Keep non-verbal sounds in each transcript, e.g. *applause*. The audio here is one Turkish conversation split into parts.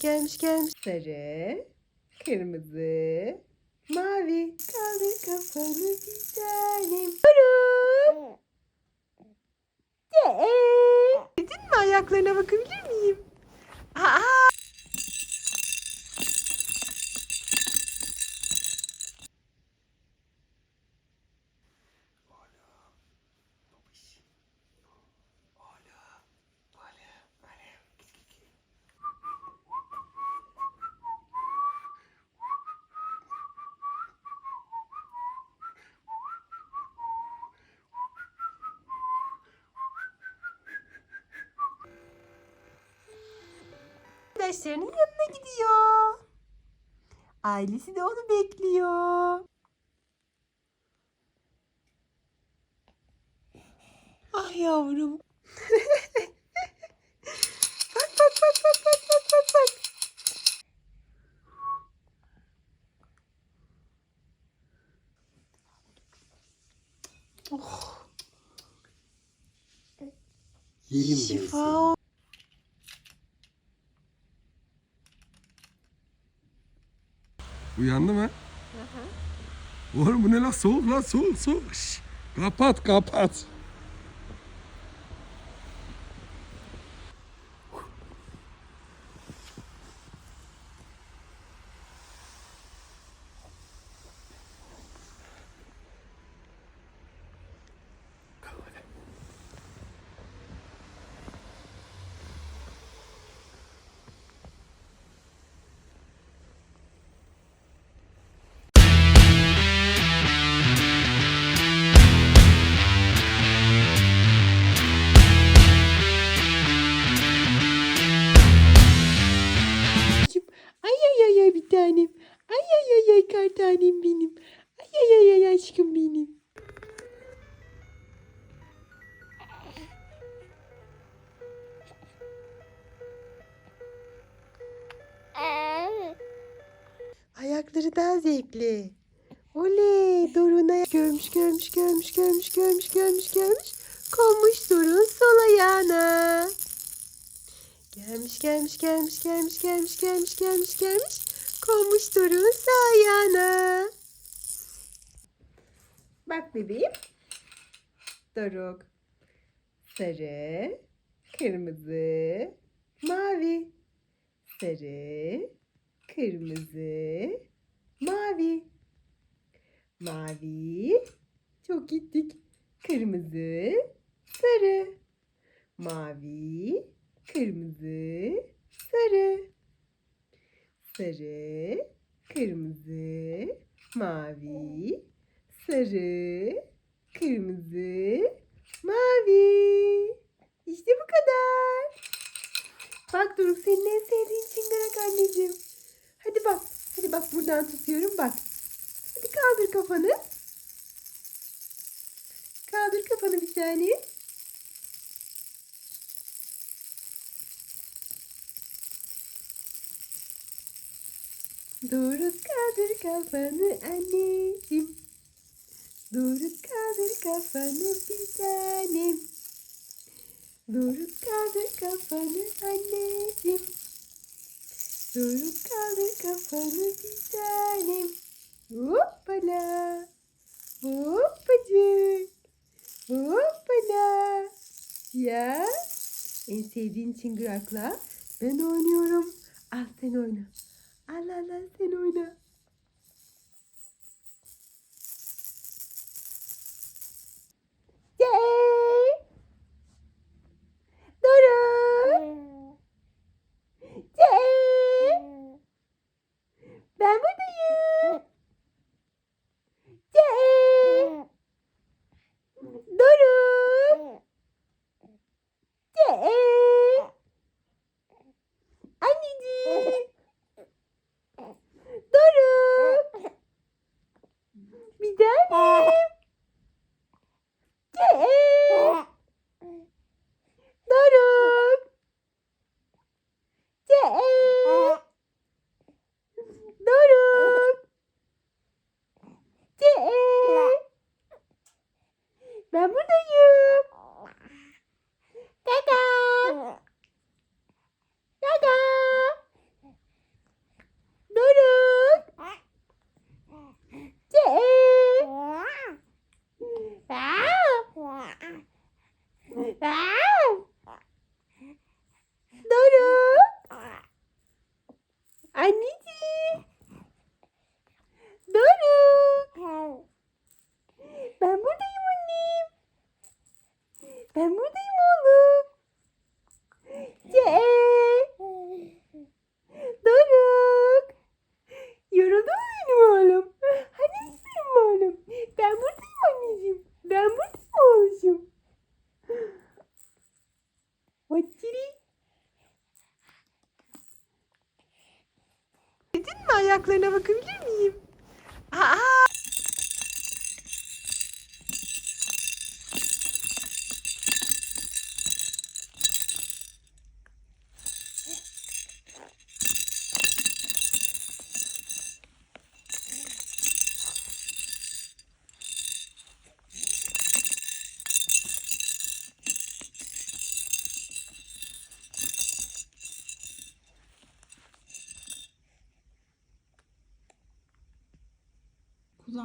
gelmiş gelmiş. Sarı, kırmızı, mavi. Kaldır kafanı bir tanem. Durun. Sevdin mi ayaklarına bakabilir miyim? Aa! Arkadaşlarının yanına gidiyor. Ailesi de onu bekliyor. Ah yavrum. *laughs* bak bak bak bak bak bak bak bak. Oh, Yerim şifa Uyandı mı? Oğlum bu ne lan soğuk lan soğuk soğuk. Şş, kapat kapat. Ayakları daha zevkli. Oley Doruk'un ayak görmüş görmüş görmüş görmüş görmüş görmüş görmüş. Konmuş Doruk'un sol ayağına. Gelmiş gelmiş gelmiş gelmiş gelmiş gelmiş gelmiş gelmiş. Konmuş Doruk'un sağ ayağına. Bak bebeğim. Doruk. Sarı, kırmızı, mavi. Sarı, kırmızı, mavi. Mavi. Çok gittik. Kırmızı, sarı. Mavi, kırmızı, sarı. Sarı, kırmızı, mavi, sarı, kırmızı, mavi. İşte bu kadar. Bak Doruk senin en sevdiğin çingene anneciğim. Hadi bak. Bak buradan tutuyorum bak. Hadi kaldır kafanı. Kaldır kafanı bir tane. Doğru kaldır kafanı anneciğim. Doğru kaldır kafanı bir tanem. Doğru kaldır kafanı anneciğim. Doğru kaldır kafanı bir tanem. Hoppala. Hoppacık. Hoppala. Ya. En sevdiğin çıngırakla ben oynuyorum. Al sen oyna. Al al al sen oyna.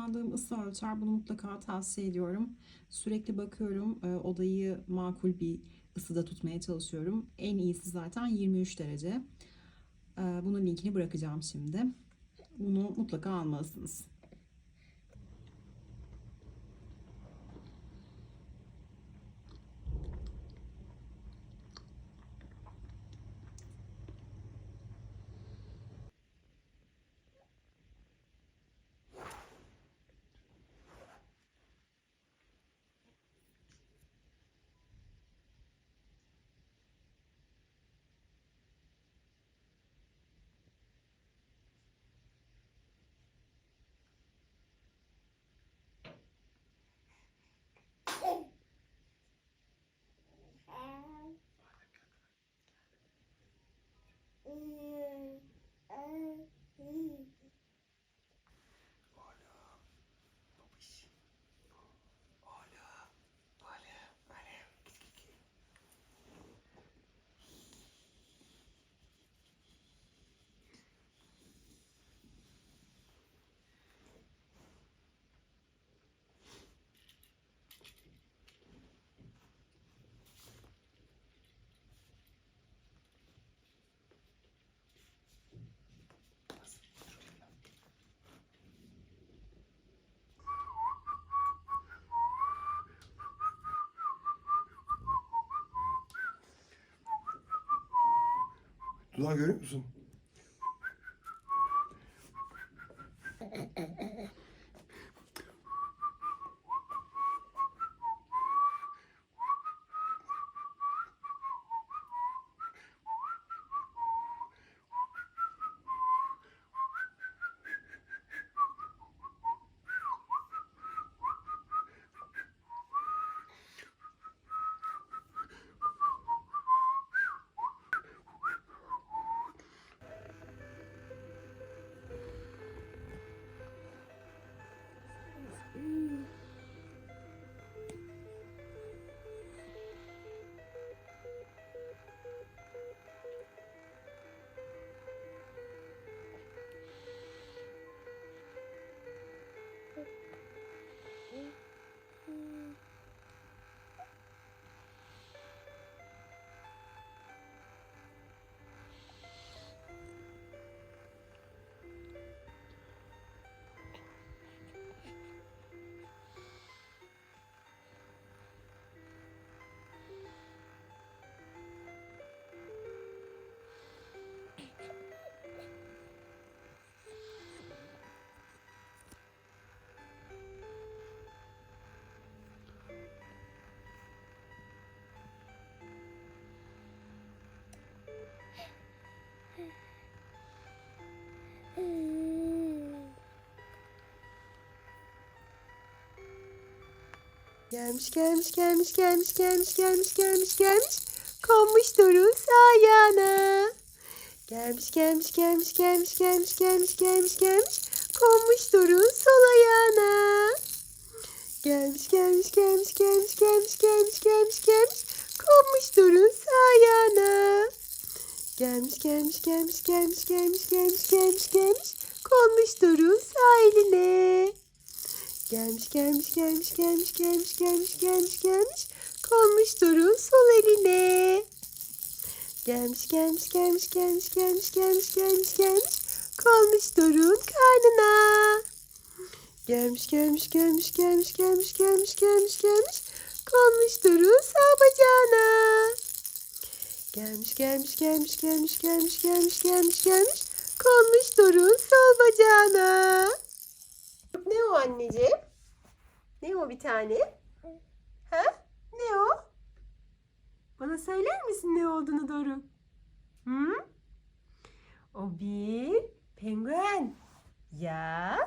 Kullandığım ısı ölçer. Bunu mutlaka tavsiye ediyorum. Sürekli bakıyorum. e, Odayı makul bir ısıda tutmaya çalışıyorum. En iyisi zaten 23 derece. E, Bunun linkini bırakacağım şimdi. Bunu mutlaka almalısınız. Dudağı görüyor musun? Gelmiş gelmiş gelmiş gelmiş gelmiş gelmiş gelmiş gelmiş. Konmuş Doruk'un ayağına. Gelmiş gelmiş gelmiş gelmiş gelmiş gelmiş gelmiş gelmiş. Konmuş Doruk'un sol ayağına. Gelmiş gelmiş gelmiş gelmiş gelmiş gelmiş gelmiş gelmiş. Konmuş Doruk'un sağ ayağına. Gelmiş gelmiş gelmiş gelmiş gelmiş gelmiş gelmiş gelmiş. Konmuş Doruk'un sağ eline. Gelmiş gelmiş gelmiş gelmiş gelmiş gelmiş gelmiş gelmiş konmuş Doruk'un sol eline. Gelmiş gelmiş gelmiş gelmiş gelmiş gelmiş gelmiş gelmiş konmuş Doruk'un karnına. Gelmiş gelmiş gelmiş gelmiş gelmiş gelmiş gelmiş gelmiş konmuş Doruk'un sağ bacağına. Gelmiş gelmiş gelmiş gelmiş gelmiş gelmiş gelmiş gelmiş konmuş Doruk'un sol bacağına. Ne o anneciğim? Ne o bir tane? Ha? Ne o? Bana söyler misin ne olduğunu Doruk? Hı? O bir penguen. Ya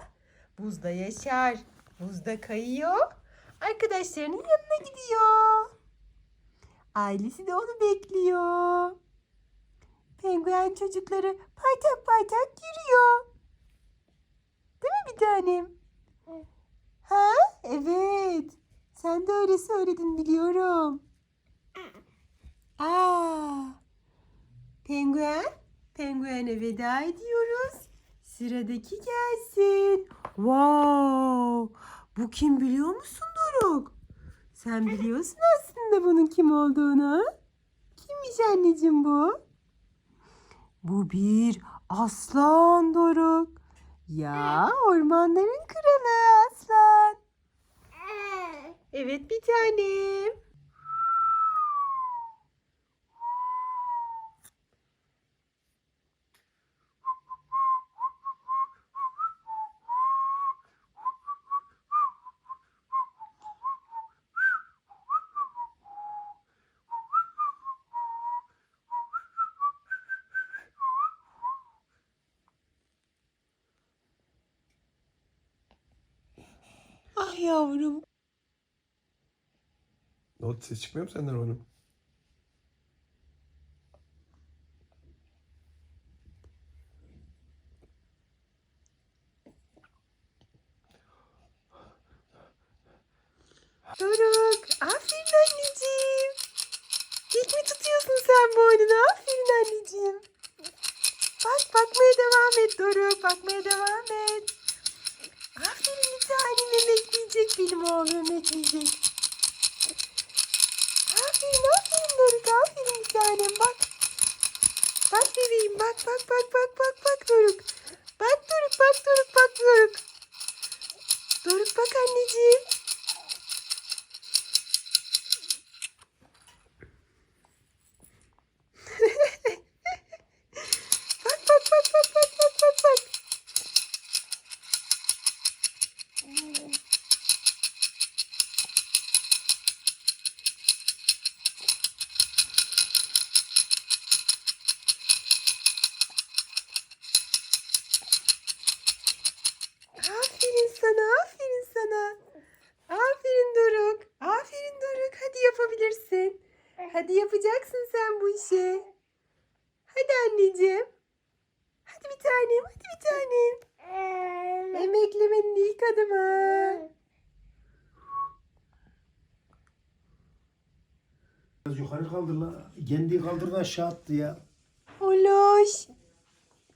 buzda yaşar, buzda kayıyor, arkadaşlarının yanına gidiyor. Ailesi de onu bekliyor. Penguen çocukları paytak paytak yürüyor. Değil mi bir tanem? Ha? Evet. Sen de öyle söyledin biliyorum. Aa. Penguen, penguene veda ediyoruz. Sıradaki gelsin. Wow! Bu kim biliyor musun Doruk? Sen biliyorsun aslında bunun kim olduğunu. Kimmiş anneciğim bu? Bu bir aslan Doruk. Ya ormanların kralı aslan. Evet bir tanem. Ah yavrum. Oldu ses çıkmıyor mu senden oğlum? Doruk. Aferin anneciğim. İlk mi tutuyorsun sen bu oyunu? Aferin anneciğim. Bak bakmaya devam et Doruk. Bakmaya devam et. Aferin bir tanem emekleyecek benim oğlum emekleyecek. Doruk aferin tanem bak. Bak bebeğim bak bak bak bak bak bak Doruk. Bak Doruk bak Doruk bak Doruk. Doruk bak anneciğim. Sana, aferin sana. Aferin Doruk. Aferin Doruk. Hadi yapabilirsin. Hadi yapacaksın sen bu işi. Hadi anneciğim. Hadi bir tanem, hadi bir tanem. Emeklemenin ilk adımı. Biraz yukarı kaldır la. Kendi kaldırdı aşağı attı ya. Oloş.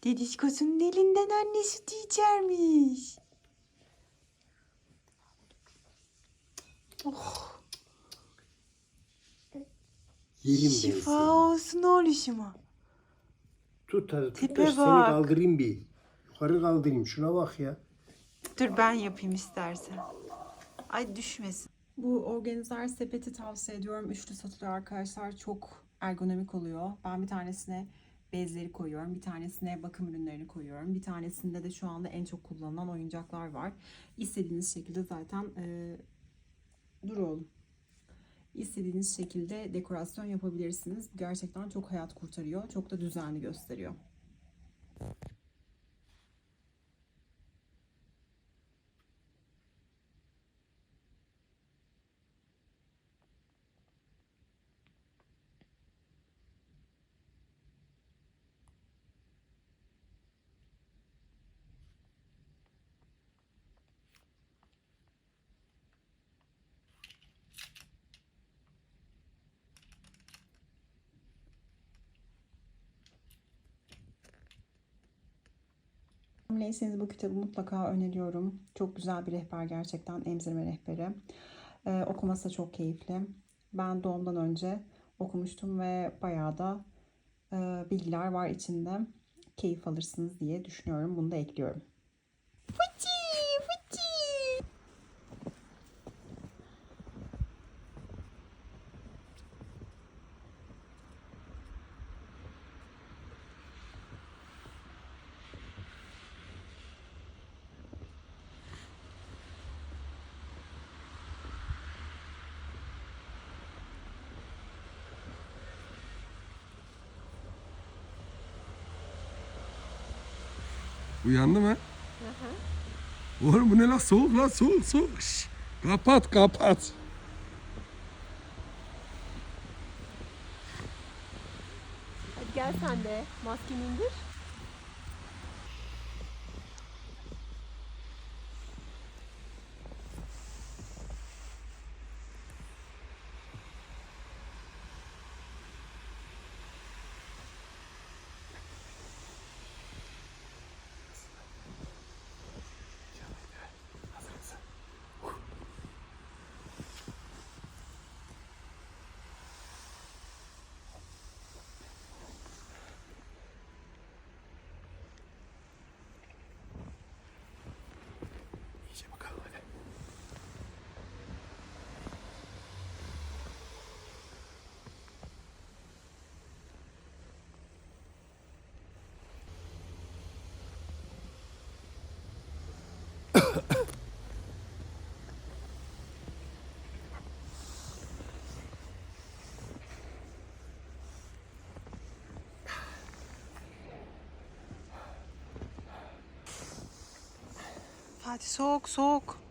Dedişkosunun elinden anne sütü Yerim ben Şifa olsun oğluşuma. Tut hadi tut Tipe da seni bak. kaldırayım bir. Yukarı kaldırayım. Şuna bak ya. Dur ben yapayım istersen. Ay düşmesin. Bu organizer sepeti tavsiye ediyorum. Üçlü satılıyor arkadaşlar. Çok ergonomik oluyor. Ben bir tanesine bezleri koyuyorum. Bir tanesine bakım ürünlerini koyuyorum. Bir tanesinde de şu anda en çok kullanılan oyuncaklar var. İstediğiniz şekilde zaten e, dur oğlum. İstediğiniz şekilde dekorasyon yapabilirsiniz. Gerçekten çok hayat kurtarıyor. Çok da düzenli gösteriyor. Hamleyseniz bu kitabı mutlaka öneriyorum. Çok güzel bir rehber gerçekten emzirme rehberi. Ee, okuması çok keyifli. Ben doğumdan önce okumuştum ve bayağı da e, bilgiler var içinde. Keyif alırsınız diye düşünüyorum. Bunu da ekliyorum. Uyandı mı? Oğlum bu ne lan soğuk lan soğuk soğuk. Şş, kapat kapat. Hadi gel sen de. Maskeni indir. Fatih soğuk soğuk.